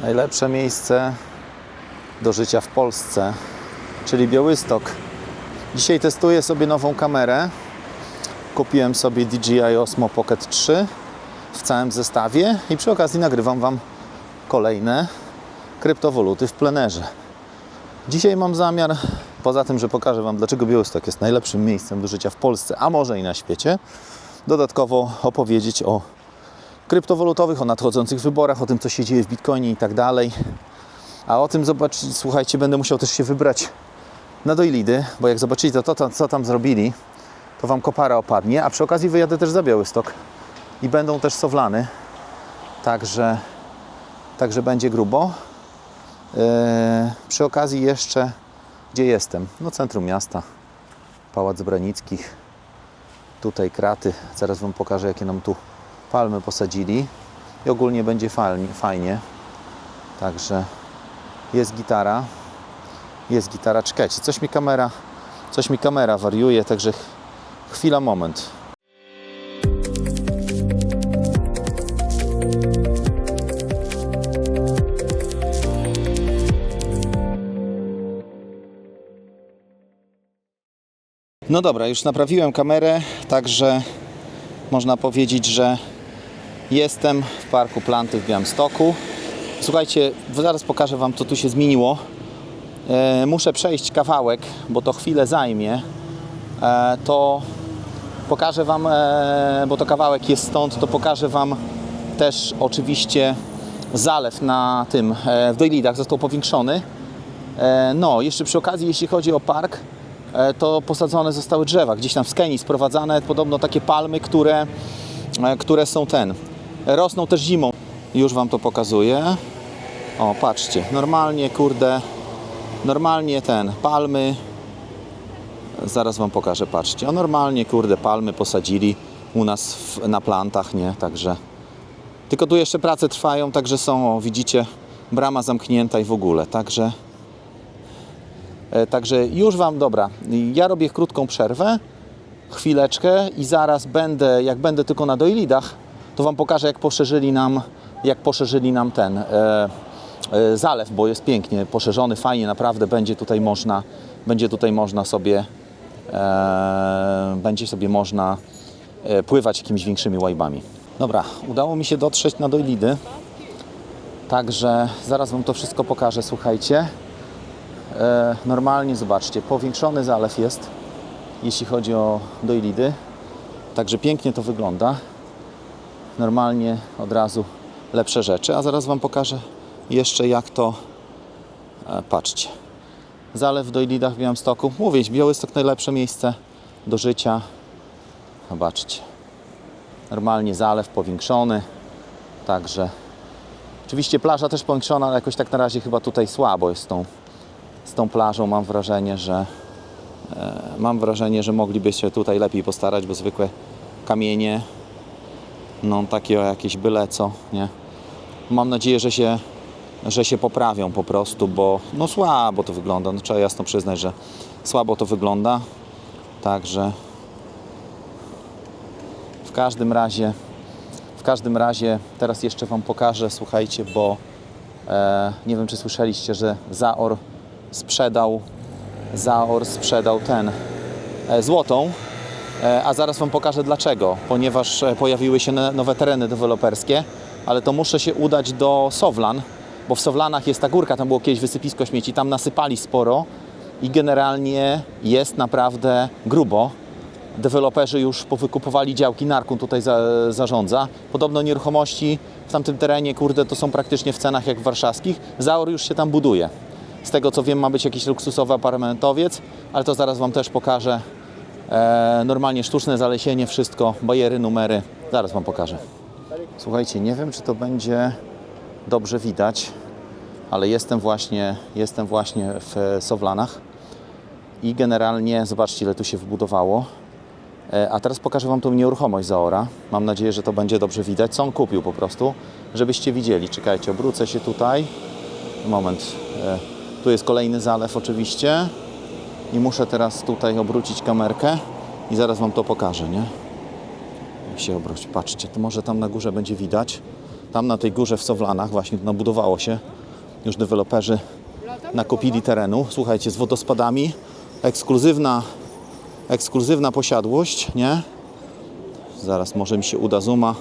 Najlepsze miejsce do życia w Polsce, czyli Białystok. Dzisiaj testuję sobie nową kamerę. Kupiłem sobie DJI Osmo Pocket 3 w całym zestawie i przy okazji nagrywam Wam kolejne kryptowaluty w plenerze. Dzisiaj mam zamiar, poza tym, że pokażę Wam, dlaczego Białystok jest najlepszym miejscem do życia w Polsce, a może i na świecie, dodatkowo opowiedzieć o kryptowalutowych, o nadchodzących wyborach, o tym, co się dzieje w Bitcoinie i tak dalej. A o tym zobaczyć, słuchajcie, będę musiał też się wybrać na Dojlidy, bo jak zobaczycie to, to, co tam zrobili, to Wam kopara opadnie, a przy okazji wyjadę też za Białystok i będą też Sowlany, także, także będzie grubo. Eee, przy okazji jeszcze, gdzie jestem? No centrum miasta, Pałac Branickich, tutaj kraty, zaraz Wam pokażę, jakie nam tu palmy posadzili i ogólnie będzie fajnie. Także jest gitara, jest gitara, czekajcie, coś mi kamera, coś mi kamera wariuje, także ch- chwila, moment. No dobra, już naprawiłem kamerę, także można powiedzieć, że jestem w Parku Planty w Białymstoku. Słuchajcie, zaraz pokażę Wam, co tu się zmieniło. E, muszę przejść kawałek, bo to chwilę zajmie. E, to pokażę Wam, e, bo to kawałek jest stąd, to pokażę Wam też oczywiście zalew na tym, e, w Dojlidach został powiększony. E, No, jeszcze przy okazji, jeśli chodzi o park, e, to posadzone zostały drzewa. Gdzieś tam z Kenii sprowadzane podobno takie palmy, które, e, które są ten. Rosną też zimą. Już Wam to pokazuję. O, patrzcie, normalnie, kurde, normalnie ten, palmy. Zaraz Wam pokażę, patrzcie. O, normalnie, kurde, palmy posadzili u nas w, na plantach, nie? Także. Tylko tu jeszcze prace trwają, także są, o, widzicie, brama zamknięta i w ogóle. Także. E, Także już Wam, dobra, ja robię krótką przerwę, chwileczkę i zaraz będę, jak będę tylko na Doilidach, to Wam pokażę jak poszerzyli nam, jak poszerzyli nam ten e, e, zalew, bo jest pięknie poszerzony, fajnie, naprawdę będzie tutaj można, będzie tutaj można sobie, e, będzie sobie można e, pływać jakimiś większymi łajbami. Dobra, udało mi się dotrzeć na Doilidy, także zaraz Wam to wszystko pokażę, słuchajcie. E, normalnie, zobaczcie, powiększony zalew jest, jeśli chodzi o dojlidy. Także pięknie to wygląda. Normalnie od razu lepsze rzeczy. A zaraz Wam pokażę jeszcze jak to... E, patrzcie. Zalew w Dojlidach w Białymstoku. Mówię, Białystok najlepsze miejsce do życia. Zobaczcie. Normalnie zalew powiększony. Także... Oczywiście plaża też powiększona, ale jakoś tak na razie chyba tutaj słabo jest z tą z tą plażą mam wrażenie, że e, mam wrażenie, że mogliby się tutaj lepiej postarać, bo zwykłe kamienie, no takie jakieś byle co, nie? Mam nadzieję, że się, że się poprawią po prostu, bo no słabo to wygląda, no trzeba jasno przyznać, że słabo to wygląda, także w każdym razie w każdym razie teraz jeszcze Wam pokażę, słuchajcie, bo e, nie wiem czy słyszeliście, że Zaor sprzedał Zaor sprzedał ten e, złotą, a zaraz Wam pokażę dlaczego, ponieważ e, pojawiły się nowe tereny deweloperskie, ale to muszę się udać do Sowlan, bo w Sowlanach jest ta górka, tam było kiedyś wysypisko śmieci, tam nasypali sporo i generalnie jest naprawdę grubo. Deweloperzy już powykupowali działki, Narkun tutaj za, zarządza. Podobno nieruchomości w tamtym terenie, kurde, to są praktycznie w cenach jak warszawskich. Zaor już się tam buduje. Z tego co wiem, ma być jakiś luksusowy apartamentowiec, ale to zaraz Wam też pokażę. E, normalnie sztuczne zalesienie, wszystko, bajery, numery. Zaraz Wam pokażę. Słuchajcie, nie wiem, czy to będzie dobrze widać, ale jestem właśnie, jestem właśnie w Sowlanach i generalnie zobaczcie, ile tu się wybudowało. E, A teraz pokażę Wam tą nieruchomość Zaora. Mam nadzieję, że to będzie dobrze widać, co on kupił po prostu, żebyście widzieli. Czekajcie, obrócę się tutaj. Moment. E, Tu jest kolejny zalew oczywiście. I muszę teraz tutaj obrócić kamerkę i zaraz Wam to pokażę, nie? Jak się obróci. Patrzcie, to może tam na górze będzie widać. Tam na tej górze w Sowlanach właśnie nabudowało się. Już deweloperzy nakupili terenu. Słuchajcie, z wodospadami. Ekskluzywna, ekskluzywna posiadłość, nie? Zaraz może mi się uda zooma.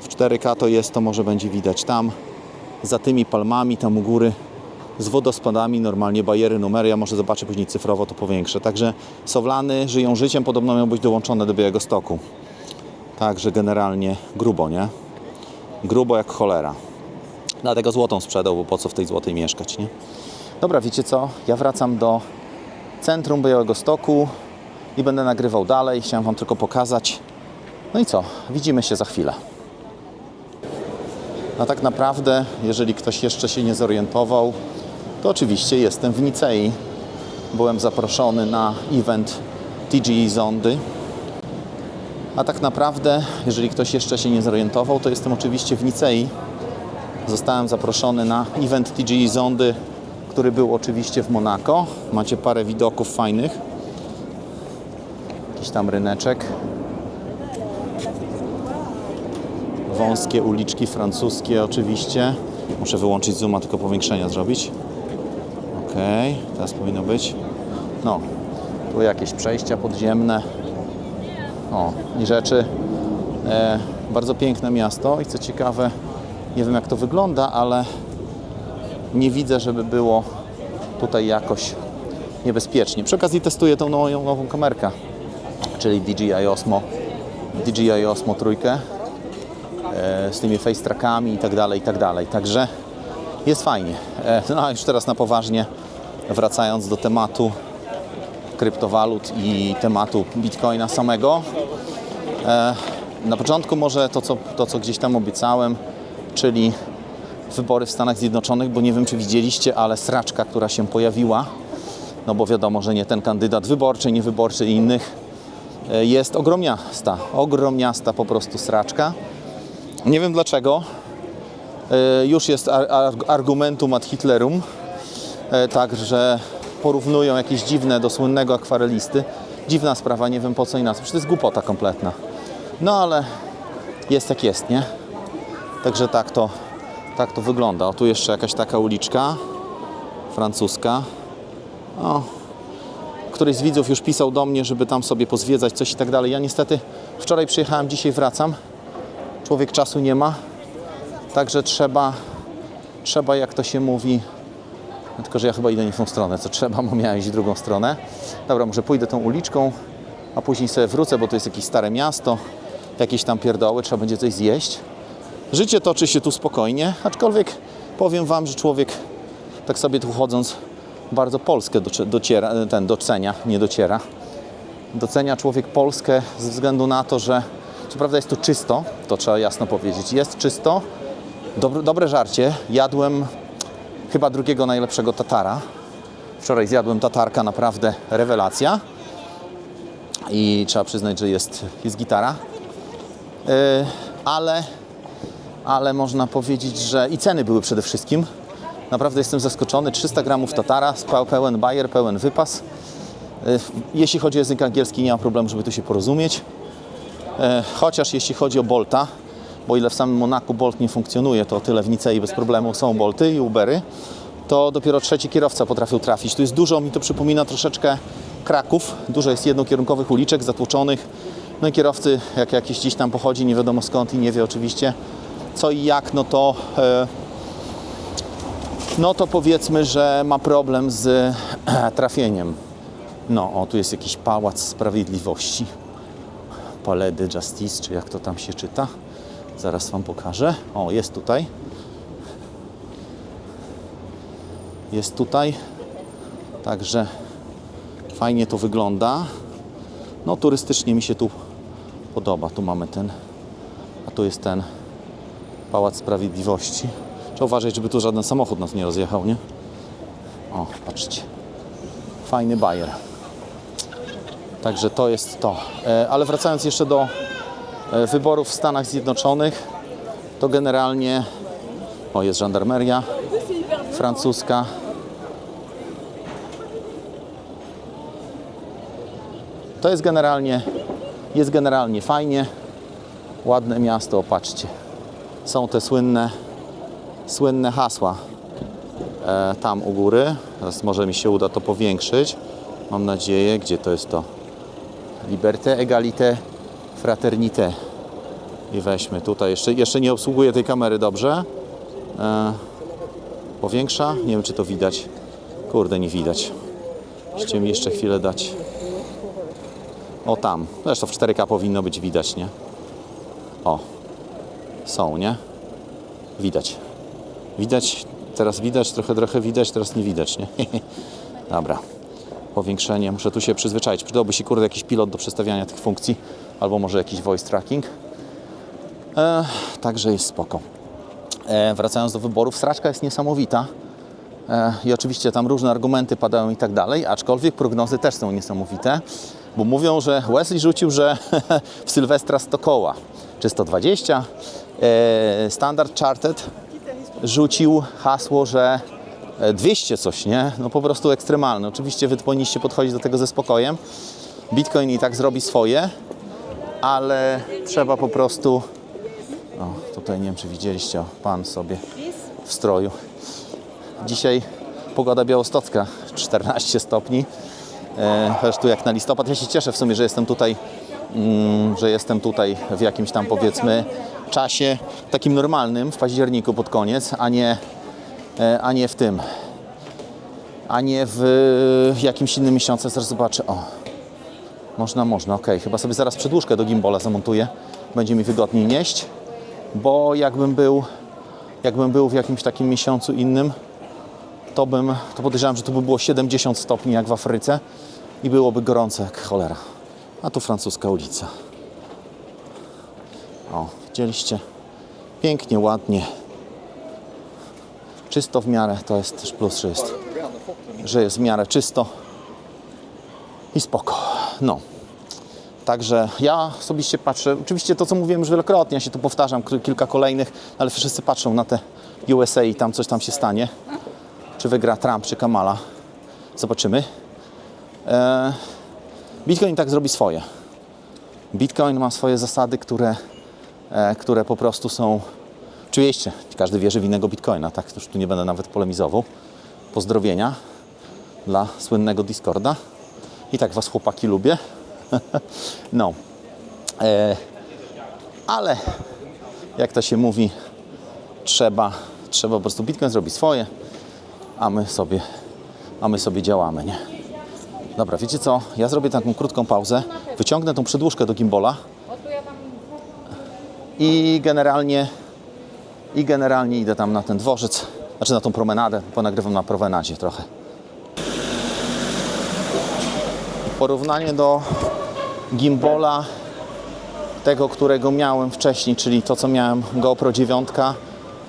W 4K to jest, to może będzie widać tam. Za tymi palmami, tam u góry z wodospadami, normalnie bajery, numery. Ja może zobaczę później cyfrowo, to powiększę. Także Sowlany żyją życiem, podobno miały być dołączone do Białego Stoku. Także generalnie grubo, nie? Grubo jak cholera. Dlatego złotą sprzedał, bo po co w tej złotej mieszkać, nie? Dobra, wiecie co? Ja wracam do centrum Białego Stoku i będę nagrywał dalej. Chciałem Wam tylko pokazać. No i co? Widzimy się za chwilę. A tak naprawdę, jeżeli ktoś jeszcze się nie zorientował, to oczywiście jestem w Nicei. Byłem zaproszony na event TGE Zondy. A tak naprawdę, jeżeli ktoś jeszcze się nie zorientował, to jestem oczywiście w Nicei. Zostałem zaproszony na event TGE Zondy, który był oczywiście w Monako. Macie parę widoków fajnych. Jakiś tam ryneczek. Wąskie uliczki francuskie oczywiście. Muszę wyłączyć zooma, tylko powiększenia zrobić. Ok, teraz powinno być. No, tu jakieś przejścia podziemne. O, i rzeczy. E, bardzo piękne miasto i co ciekawe, nie wiem jak to wygląda, ale nie widzę, żeby było tutaj jakoś niebezpiecznie. Przy okazji testuję tą nową, kamerkę, czyli DJI Osmo, DJI Osmo trójkę e, z tymi face trackami i tak dalej, i tak dalej. Także jest fajnie. E, no a już teraz na poważnie, wracając do tematu kryptowalut i tematu Bitcoina samego. E, na początku może to co, to, co gdzieś tam obiecałem, czyli wybory w Stanach Zjednoczonych, bo nie wiem, czy widzieliście, ale sraczka, która się pojawiła, no bo wiadomo, że nie ten kandydat wyborczy, nie wyborczy innych, e, jest ogromniasta. Ogromniasta po prostu sraczka. Nie wiem dlaczego. E, Już jest ar- ar- argumentum ad Hitlerum, e, także porównują jakieś dziwne do słynnego akwarelisty. Dziwna sprawa, nie wiem po co inaczej. Przecież to jest głupota kompletna. No ale jest jak jest, nie? Także tak to, tak to wygląda. O, tu jeszcze jakaś taka uliczka francuska. O, któryś z widzów już pisał do mnie, żeby tam sobie pozwiedzać coś i tak dalej. Ja niestety wczoraj przyjechałem, dzisiaj wracam. Człowiek czasu nie ma. Także trzeba, trzeba jak to się mówi, tylko że ja chyba idę nie w tą stronę, co trzeba, bo miałem iść drugą stronę. Dobra, może pójdę tą uliczką, a później sobie wrócę, bo to jest jakieś stare miasto, jakieś tam pierdoły, trzeba będzie coś zjeść. Życie toczy się tu spokojnie, aczkolwiek powiem Wam, że człowiek tak sobie tu chodząc bardzo Polskę docie- dociera, ten docenia, nie dociera. Docenia człowiek Polskę ze względu na to, że co prawda jest tu czysto, to trzeba jasno powiedzieć, jest czysto, dobre, dobre żarcie, jadłem chyba drugiego najlepszego tatara. Wczoraj zjadłem tatarka, naprawdę rewelacja. I trzeba przyznać, że jest, jest gitara. Yy, ale, ale można powiedzieć, że i ceny były przede wszystkim. Naprawdę jestem zaskoczony. 300 gramów tatara, pełen bajer, pełen wypas. Yy, jeśli chodzi o język angielski, nie ma problemu, żeby tu się porozumieć. E, Chociaż jeśli chodzi o Bolta, bo ile w samym Monaku Bolt nie funkcjonuje, to o tyle w Nicei bez problemu są Bolty i Ubery, to dopiero trzeci kierowca potrafił trafić. Tu jest dużo, mi to przypomina troszeczkę Kraków. Dużo jest jednokierunkowych uliczek zatłoczonych. No i kierowcy, jak jakiś gdzieś tam pochodzi, nie wiadomo skąd i nie wie oczywiście co i jak, no to e, no to powiedzmy, że ma problem z trafieniem. No, o, tu jest jakiś pałac sprawiedliwości. Palais de Justice, czy jak to tam się czyta. Zaraz Wam pokażę. O, jest tutaj. Jest tutaj. Także fajnie to wygląda. No, turystycznie mi się tu podoba. Tu mamy ten, a tu jest ten Pałac Sprawiedliwości. Trzeba uważać, żeby tu żaden samochód nas nie rozjechał, nie? O, patrzcie. Fajny bajer. Także to jest to. E, Ale wracając jeszcze do wyborów w Stanach Zjednoczonych, to generalnie o jest żandarmeria francuska. To jest generalnie jest generalnie fajnie. Ładne miasto, patrzcie. są te słynne, słynne hasła e, tam u góry. Teraz może mi się uda to powiększyć. Mam nadzieję, gdzie to jest to? Liberté, égalité, fraternité. I weźmy tutaj. Jeszcze, jeszcze nie obsługuję tej kamery dobrze. E, powiększa. Nie wiem, czy to widać. Kurde, nie widać. Musicie mi jeszcze chwilę dać. O tam. Zresztą w 4K powinno być widać, nie? O. Są, nie? Widać. Widać. Teraz widać, trochę, trochę widać, teraz nie widać, nie? Dobra. Powiększenie. Muszę tu się przyzwyczaić. Przydałby się, kurde, jakiś pilot do przestawiania tych funkcji. Albo może jakiś voice tracking. E, także jest spoko. E, wracając do wyborów, straczka jest niesamowita. E, I oczywiście tam różne argumenty padają i tak dalej, aczkolwiek prognozy też są niesamowite, bo mówią, że Wesley rzucił, że w Sylwestra 100 koła, czy 120. E, Standard Chartered rzucił hasło, że e, 200 coś, nie? No po prostu ekstremalne. Oczywiście wy powinniście podchodzić do tego ze spokojem. Bitcoin i tak zrobi swoje, ale trzeba po prostu... O, tutaj nie wiem, czy widzieliście, o, pan sobie w stroju. Dzisiaj pogoda białostocka 14 stopni. E, tu jak na listopad. Ja się cieszę w sumie, że jestem tutaj, mm, że jestem tutaj w jakimś tam powiedzmy czasie takim normalnym w październiku pod koniec, a nie, e, a nie w tym. A nie w jakimś innym miesiącu. Zaraz zobaczę. O. Można, można, ok. Chyba sobie zaraz przedłużkę do gimbola zamontuję. Będzie mi wygodniej nieść, bo jakbym był, jakbym był w jakimś takim miesiącu innym, to bym, to podejrzewam, że to by było 70 stopni jak w Afryce i byłoby gorąco jak cholera. A tu francuska ulica. O, widzieliście? Pięknie, ładnie. Czysto w miarę, to jest też plus, że jest, że jest w miarę czysto i spoko. No. Także ja osobiście patrzę, oczywiście to co mówiłem już wielokrotnie, ja się tu powtarzam, kilka kolejnych, ale wszyscy patrzą na te USA i tam coś tam się stanie. Czy wygra Trump, czy Kamala. Zobaczymy. E, Bitcoin tak zrobi swoje. Bitcoin ma swoje zasady, które, e, które po prostu są. Oczywiście, każdy wierzy w innego Bitcoina, tak? Już tu nie będę nawet polemizował. Pozdrowienia dla słynnego Discorda. I tak Was chłopaki lubię. no. E, ale jak to się mówi, trzeba, trzeba po prostu Bitcoin zrobi swoje, a my sobie, a my sobie działamy, nie? Dobra, wiecie co? Ja zrobię taką krótką pauzę, wyciągnę tą przedłużkę do gimbola i generalnie i generalnie idę tam na ten dworzec, znaczy na tą promenadę, ponagrywam na promenadzie trochę. Porównanie do gimbola tego, którego miałem wcześniej, czyli to, co miałem GoPro 9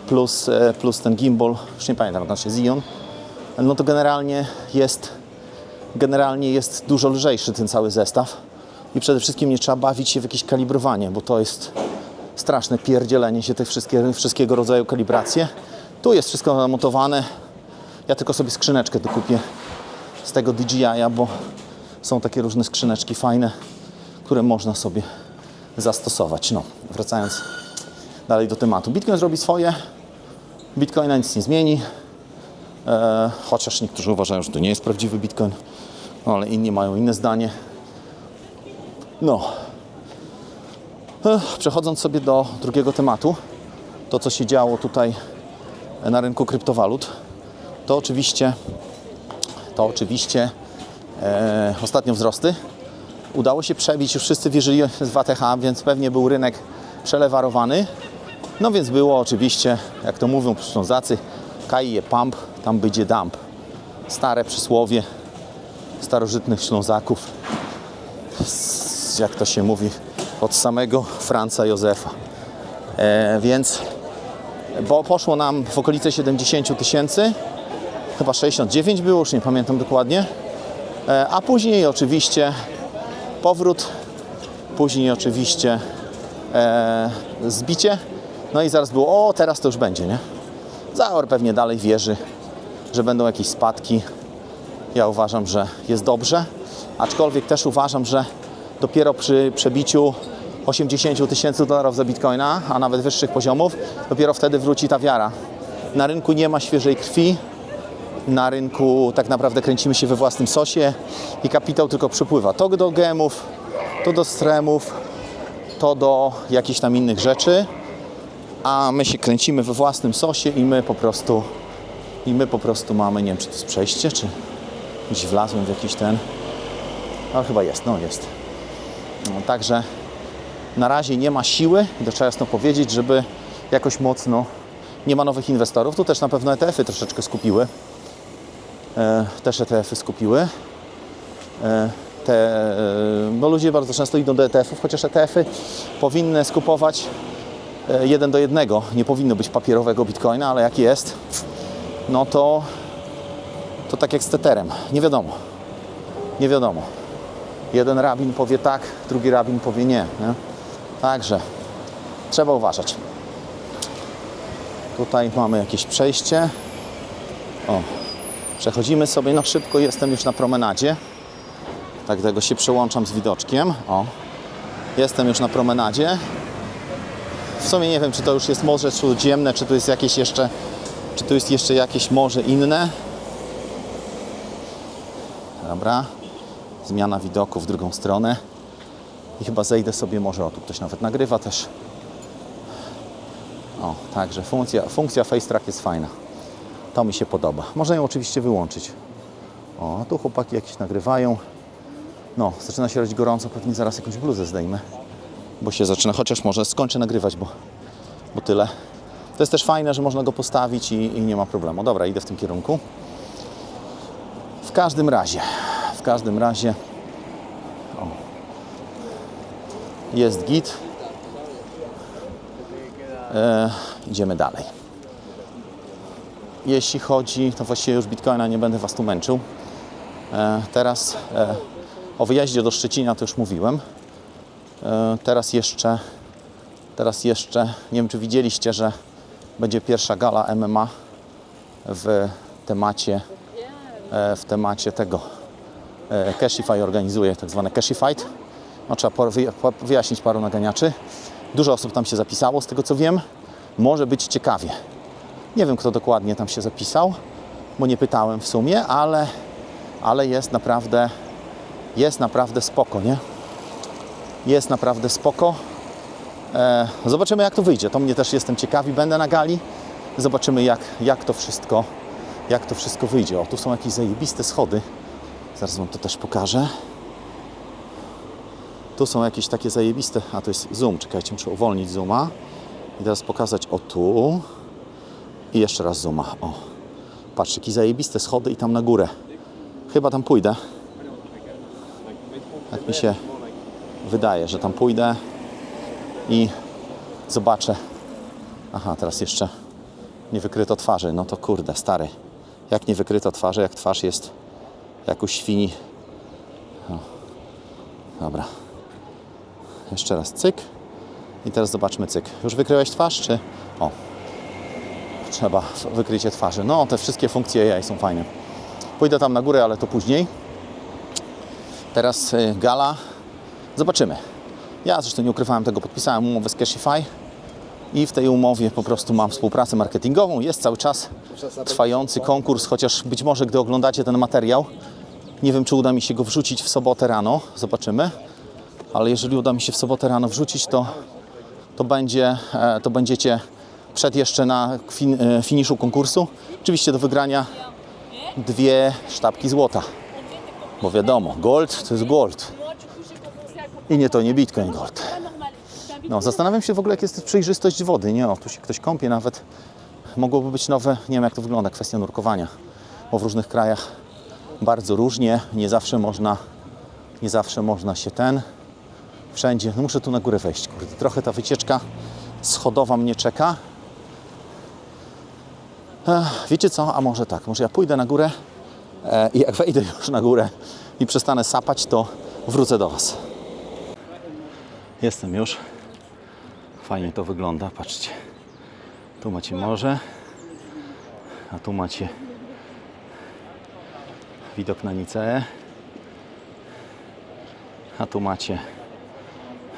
plus, e, plus ten gimbal, już nie pamiętam, jak on się Zion, no to generalnie jest, generalnie jest dużo lżejszy ten cały zestaw i przede wszystkim nie trzeba bawić się w jakieś kalibrowanie, bo to jest straszne pierdzielenie się tych wszystkie, wszystkiego rodzaju kalibracje. Tu jest wszystko namontowane. Ja tylko sobie skrzyneczkę dokupię z tego DJI-a, bo są takie różne skrzyneczki fajne, które można sobie zastosować. No, wracając dalej do tematu. Bitcoin zrobi swoje. Bitcoina nic nie zmieni. E, chociaż niektórzy uważają, że to nie jest prawdziwy Bitcoin, no, ale inni mają inne zdanie. No. E, przechodząc sobie do drugiego tematu, to co się działo tutaj na rynku kryptowalut, to oczywiście, to oczywiście e, ostatnio wzrosty. Udało się przebić, już wszyscy wierzyli w ATH, więc pewnie był rynek przelewarowany. No więc było oczywiście, jak to mówią Ślązacy, kaje pump, tam będzie dump. Stare przysłowie starożytnych Ślązaków, jak to się mówi, od samego Franca Józefa. E, więc bo poszło nam w okolice 70 tysięcy, chyba 69 było, już nie pamiętam dokładnie. E, a później oczywiście powrót, później oczywiście e, zbicie. No i zaraz było, o teraz to już będzie, nie? Zaor pewnie dalej wierzy, że będą jakieś spadki. Ja uważam, że jest dobrze, aczkolwiek też uważam, że dopiero przy przebiciu 80 tysięcy dolarów za bitcoina, a nawet wyższych poziomów, dopiero wtedy wróci ta wiara. Na rynku nie ma świeżej krwi, na rynku tak naprawdę kręcimy się we własnym sosie i kapitał tylko przypływa. To do gemów, to do stremów, to do jakichś tam innych rzeczy, a my się kręcimy we własnym sosie i my po prostu i my po prostu mamy, nie wiem czy to jest przejście, czy gdzieś wlazłem w jakiś ten, no chyba jest, no jest. No, także na razie nie ma siły, i to trzeba jasno powiedzieć, żeby jakoś mocno, nie ma nowych inwestorów, tu też na pewno ETF-y troszeczkę skupiły, też ETF-y skupiły. E, te, e, bo ludzie bardzo często idą do ETF-ów, chociaż ETF-y powinny skupować e, jeden do jednego. Nie powinno być papierowego bitcoina, ale jak jest, no to, to tak jak z Tetherem. Nie wiadomo. Nie wiadomo. Jeden rabin powie tak, drugi rabin powie nie. nie? Także trzeba uważać. Tutaj mamy jakieś przejście. O, przechodzimy sobie na szybko. Jestem już na promenadzie. Tak tego się przełączam z widoczkiem. O, jestem już na promenadzie. W sumie nie wiem, czy to już jest morze śródziemne, czy tu jest jakieś jeszcze, czy tu jest jeszcze jakieś morze inne. Dobra. Zmiana widoku w drugą stronę. I chyba zejdę sobie może, o tu ktoś nawet nagrywa też. O, także funkcja, funkcja Face Track jest fajna. To mi się podoba. Można ją oczywiście wyłączyć. O, tu chłopaki jakieś nagrywają. No, zaczyna się robić gorąco, pewnie zaraz jakąś bluzę zdejmę. Bo się zaczyna, chociaż może skończę nagrywać, bo, bo tyle. To jest też fajne, że można go postawić i, i nie ma problemu. Dobra, idę w tym kierunku. W każdym razie, w każdym razie o, jest git. E, idziemy dalej. Jeśli chodzi, to właściwie już Bitcoina nie będę Was tu męczył. E, teraz e, o wyjeździe do Szczecina to już mówiłem. E, teraz jeszcze, teraz jeszcze, nie wiem czy widzieliście, że będzie pierwsza gala MMA w temacie, w temacie tego. Cashify organizuje tak zwane Cashifight. No, trzeba wyjaśnić paru naganiaczy. Dużo osób tam się zapisało, z tego co wiem. Może być ciekawie. Nie wiem, kto dokładnie tam się zapisał, bo nie pytałem w sumie, ale, ale jest naprawdę, jest naprawdę spoko, nie? Jest naprawdę spoko. E, zobaczymy, jak to wyjdzie. To mnie też jestem ciekawi. Będę na gali. Zobaczymy, jak, jak to wszystko, jak to wszystko wyjdzie. O, tu są jakieś zajebiste schody. Zaraz Wam to też pokażę. Tu są jakieś takie zajebiste, a to jest zoom, czekajcie, muszę uwolnić zooma i teraz pokazać o tu i jeszcze raz zooma, o. Patrz, jakie zajebiste schody i tam na górę. Chyba tam pójdę. Tak mi się wydaje, że tam pójdę i zobaczę. Aha, teraz jeszcze nie wykryto twarzy. No to kurde, stary. Jak nie wykryto twarzy, jak twarz jest jak u świni. O. Dobra. Jeszcze raz cyk. I teraz zobaczmy cyk. Już wykryłeś twarz, czy... O. Trzeba wykrycie twarzy. No, te wszystkie funkcje AI są fajne. Pójdę tam na górę, ale to później. Teraz y, gala. Zobaczymy. Ja zresztą nie ukrywałem tego, podpisałem umowę z Cashify i w tej umowie po prostu mam współpracę marketingową. Jest cały czas trwający konkurs, chociaż być może gdy oglądacie ten materiał, nie wiem czy uda mi się go wrzucić w sobotę rano, zobaczymy. Ale jeżeli uda mi się w sobotę rano wrzucić, to, to, będzie, e, to będziecie przed jeszcze na fin, e, finiszu konkursu. Oczywiście do wygrania dwie sztabki złota. Bo wiadomo, gold to jest gold. I nie to nie Bitcoin Gold. No, zastanawiam się w ogóle, jak jest przejrzystość wody. Nie, o, tu się ktoś kąpie nawet. Mogłoby być nowe, nie wiem jak to wygląda, kwestia nurkowania. Bo w różnych krajach bardzo różnie, nie zawsze można, nie zawsze można się ten, wszędzie. No muszę tu na górę wejść, kurde. Trochę ta wycieczka schodowa mnie czeka. Wiecie co, a może tak, może ja pójdę na górę e, i jak wejdę już na górę i przestanę sapać, to wrócę do Was. Jestem już. Fajnie to wygląda, patrzcie. Tu macie morze, a tu macie widok na Niceę, a tu macie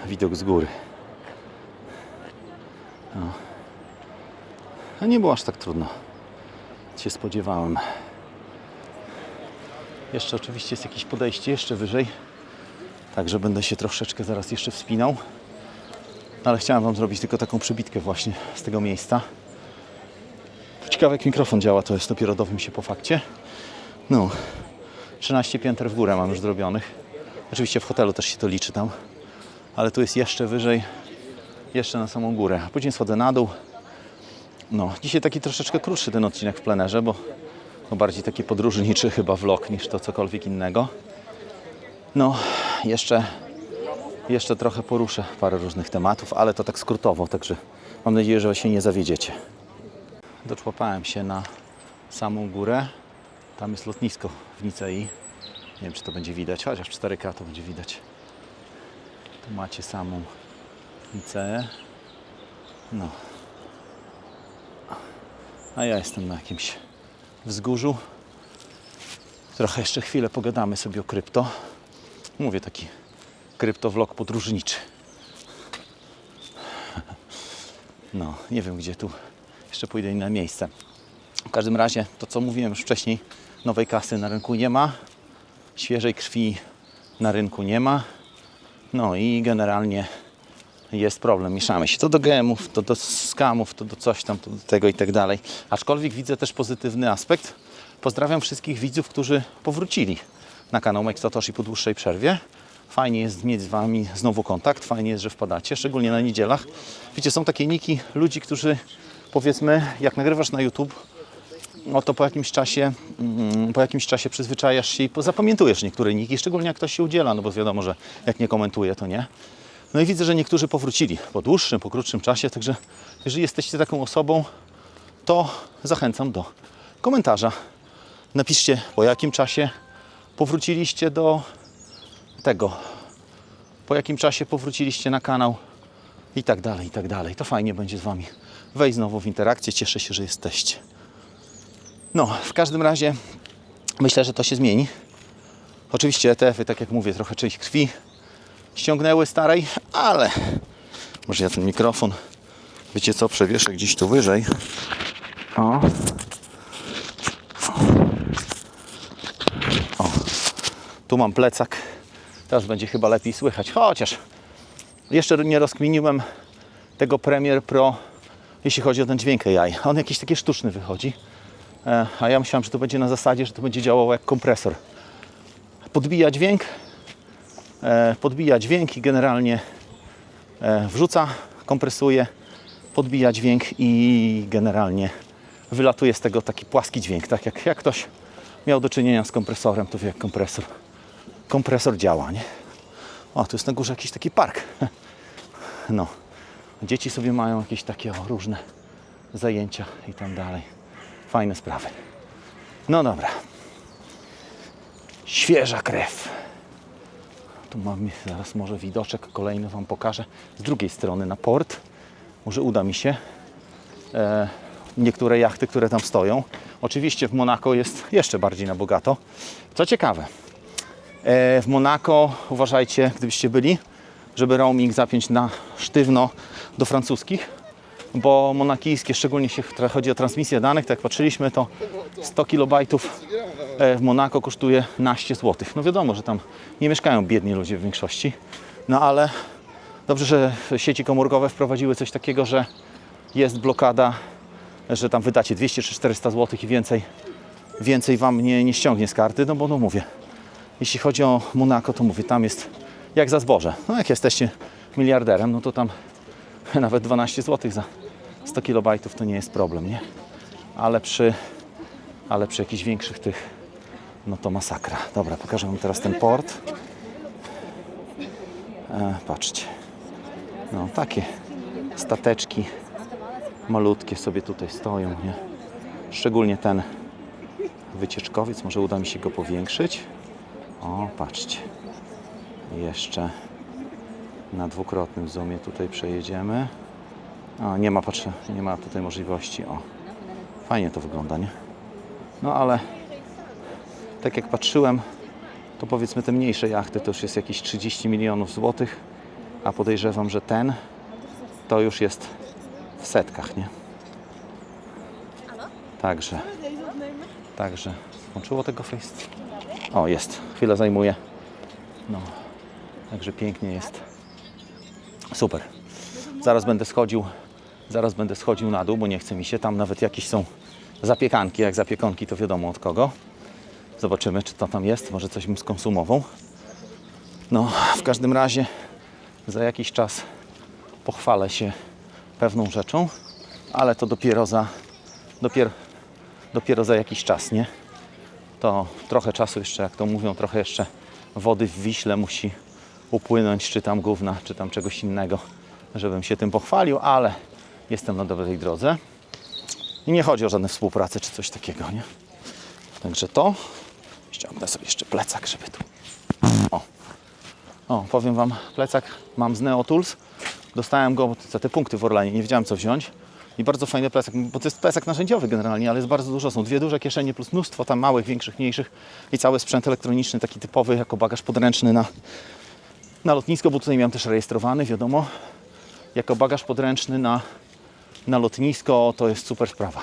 widok z góry. No. A nie było aż tak trudno. Się spodziewałem. Jeszcze oczywiście jest jakieś podejście jeszcze wyżej. Także będę się troszeczkę zaraz jeszcze wspinał. Ale chciałem Wam zrobić tylko taką przebitkę właśnie z tego miejsca. Ciekawe jak mikrofon działa, to jest dopiero dowiem się po fakcie. No, 13 pięter w górę mam już zrobionych. Oczywiście w hotelu też się to liczy tam. Ale tu jest jeszcze wyżej, jeszcze na samą górę. A później schodzę na dół. No, dzisiaj taki troszeczkę krótszy ten odcinek w plenerze, bo bardziej taki podróżniczy chyba vlog niż to cokolwiek innego. No, jeszcze, jeszcze trochę poruszę parę różnych tematów, ale to tak skrótowo, także mam nadzieję, że się nie zawiedziecie. Doczłapałem się na samą górę. Tam jest lotnisko w Nicei. Nie wiem, czy to będzie widać, chociaż w 4K to będzie widać. Tu macie samą Niceę. No. A ja jestem na jakimś wzgórzu. Trochę jeszcze chwilę pogadamy sobie o krypto. Mówię taki kryptowlog podróżniczy. No, nie wiem gdzie tu jeszcze pójdę inne miejsce. W każdym razie, to co mówiłem już wcześniej, nowej kasy na rynku nie ma, świeżej krwi na rynku nie ma. No i generalnie jest problem. Mieszamy się to do gemów, to do skamów, to do coś tam, to do tego i tak dalej. Aczkolwiek widzę też pozytywny aspekt. Pozdrawiam wszystkich widzów, którzy powrócili na kanał Mike Satoshi po dłuższej przerwie. Fajnie jest mieć z Wami znowu kontakt, fajnie jest, że wpadacie, szczególnie na niedzielach. Wiecie, są takie niki ludzi, którzy powiedzmy, jak nagrywasz na YouTube, no to po jakimś czasie, mm, po jakimś czasie przyzwyczajasz się i zapamiętujesz niektóre niki, szczególnie jak ktoś się udziela, no bo wiadomo, że jak nie komentuje, to nie. No i widzę, że niektórzy powrócili po dłuższym, po krótszym czasie, także jeżeli jesteście taką osobą, to zachęcam do komentarza. Napiszcie, po jakim czasie powróciliście do tego, po jakim czasie powróciliście na kanał i tak dalej, i tak dalej. To fajnie będzie z Wami wejść znowu w interakcję. Cieszę się, że jesteście. No, w każdym razie myślę, że to się zmieni. Oczywiście ETF-y, tak jak mówię, trochę część krwi ściągnęły starej, ale może ja ten mikrofon, wiecie co, przewieszę gdzieś tu wyżej. O. O. Tu mam plecak. Teraz będzie chyba lepiej słychać. Chociaż jeszcze nie rozkminiłem tego Premiere Pro, jeśli chodzi o ten dźwięk AI. On jakiś taki sztuczny wychodzi. E, A ja myślałem, że to będzie na zasadzie, że to będzie działało jak kompresor. Podbija dźwięk, podbija dźwięk i generalnie e, wrzuca, kompresuje, podbija dźwięk i generalnie wylatuje z tego taki płaski dźwięk. Tak jak, jak ktoś miał do czynienia z kompresorem, to wie jak kompresor, kompresor działa, nie? O, tu jest na górze jakiś taki park. No, dzieci sobie mają jakieś takie o, różne zajęcia i tam dalej. Fajne sprawy. No dobra. Świeża krew. Tu mamy zaraz może widoczek kolejny Wam pokażę z drugiej strony na port. Może uda mi się. E, niektóre jachty, które tam stoją. Oczywiście w Monako jest jeszcze bardziej na bogato. Co ciekawe, e, w Monako uważajcie, gdybyście byli, żeby roaming zapiąć na sztywno do francuskich, bo monakijskie, szczególnie jeśli chodzi o transmisję danych, tak jak patrzyliśmy, to 100 kilobajtów e, w Monako kosztuje naście złotych. No wiadomo, że tam nie mieszkają biedni ludzie w większości, no ale dobrze, że sieci komórkowe wprowadziły coś takiego, że jest blokada, że tam wydacie 200 czy 400 zł i więcej, więcej Wam nie, nie ściągnie z karty, no bo no mówię, jeśli chodzi o Monako, to mówię, tam jest jak za zboże. No jak jesteście miliarderem, no to tam nawet 12 zł za 100 kilobajtów to nie jest problem, nie? Ale przy, ale przy jakichś większych tych, no to masakra. Dobra, pokażę Wam teraz ten port. E, patrzcie. No takie stateczki malutkie sobie tutaj stoją, nie? Szczególnie ten wycieczkowiec, może uda mi się go powiększyć. O, patrzcie. Jeszcze na dwukrotnym zoomie tutaj przejedziemy. O, nie ma, patrzę, nie ma tutaj możliwości. O, fajnie to wygląda, nie? No ale tak jak patrzyłem, to powiedzmy te mniejsze jachty to już jest jakieś 30 milionów złotych A podejrzewam, że ten to już jest w setkach, nie? Także. Także. Włączyło tego face? O, jest. Chwilę zajmuje. No. Także pięknie jest. Super. Zaraz będę schodził. Zaraz będę schodził na dół, bo nie chce mi się. Tam nawet jakieś są zapiekanki. Jak zapiekanki, to wiadomo od kogo. Zobaczymy, czy to tam jest. Może coś bym skonsumował. No, w każdym razie za jakiś czas pochwalę się pewną rzeczą, ale to dopiero za, dopiero, dopiero za jakiś czas, nie? To trochę czasu jeszcze, jak to mówią, trochę jeszcze wody w Wiśle musi upłynąć, czy tam gówna, czy tam czegoś innego, żebym się tym pochwalił, ale jestem na dobrej drodze. I nie chodzi o żadne współpracę, czy coś takiego, nie? Także to. Ściągnę sobie jeszcze plecak, żeby tu. O. O, powiem Wam, plecak mam z Neo Tools. Dostałem go za te punkty w Orlanie, nie wiedziałem co wziąć. I bardzo fajny plecak, bo to jest plecak narzędziowy generalnie, ale jest bardzo dużo. Są dwie duże kieszenie plus mnóstwo tam małych, większych, mniejszych i cały sprzęt elektroniczny, taki typowy jako bagaż podręczny na, na lotnisko, bo tutaj miałem też rejestrowany, wiadomo. Jako bagaż podręczny na, na lotnisko to jest super sprawa.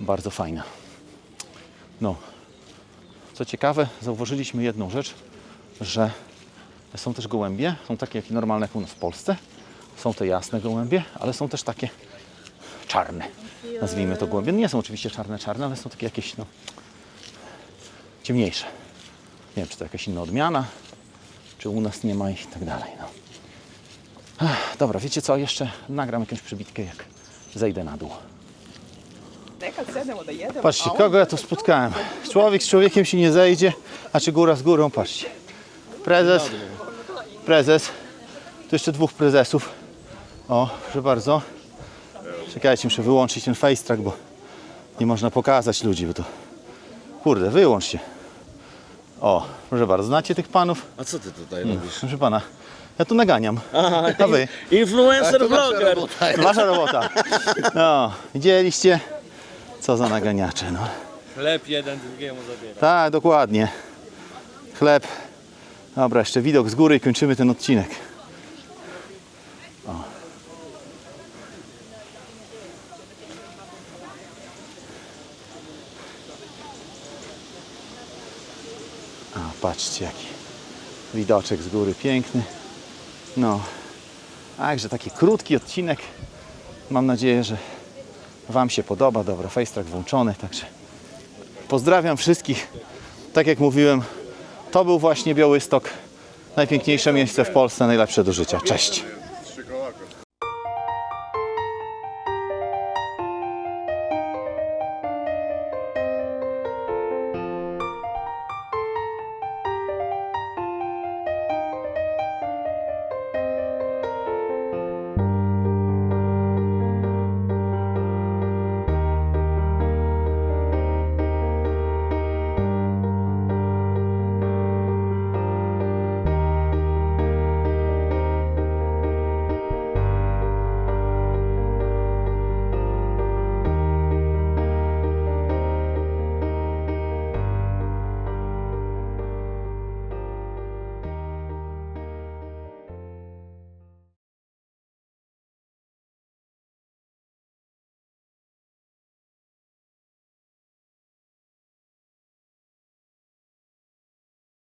Bardzo fajna. No. Co ciekawe, zauważyliśmy jedną rzecz, że są też gołębie, są takie jak normalne jak u nas w Polsce. Są te jasne gołębie, ale są też takie czarne. Nazwijmy to gołębie. Nie są oczywiście czarne, czarne, ale są takie jakieś no, ciemniejsze. Nie wiem, czy to jakaś inna odmiana, czy u nas nie ma ich i tak dalej. No. Dobra, wiecie co? Jeszcze nagram jakąś przybitkę, jak zejdę na dół. Patrzcie, kogo ja tu spotkałem. Człowiek z człowiekiem się nie zejdzie, a czy góra z górą, patrzcie. Prezes, prezes, tu jeszcze dwóch prezesów. O, proszę bardzo. Czekajcie, muszę wyłączyć ten face track, bo nie można pokazać ludzi, bo to... Kurde, wyłącz się. O, proszę bardzo, znacie tych panów? A co ty tutaj robisz? Proszę pana, ja tu naganiam. A wy? Influencer vlogger. Wasza robota. No, widzieliście? Co za naganiacze, no. Chleb jeden drugiemu zabiera. Tak, dokładnie. Chleb. Dobra, jeszcze widok z góry i kończymy ten odcinek. O. A, patrzcie jaki widoczek z góry piękny. No, także taki krótki odcinek. Mam nadzieję, że Wam się podoba. Dobra, FaceTrack włączony, także Pozdrawiam wszystkich. Tak jak mówiłem, to był właśnie Białystok. Najpiękniejsze miejsce w Polsce, najlepsze do życia. Cześć.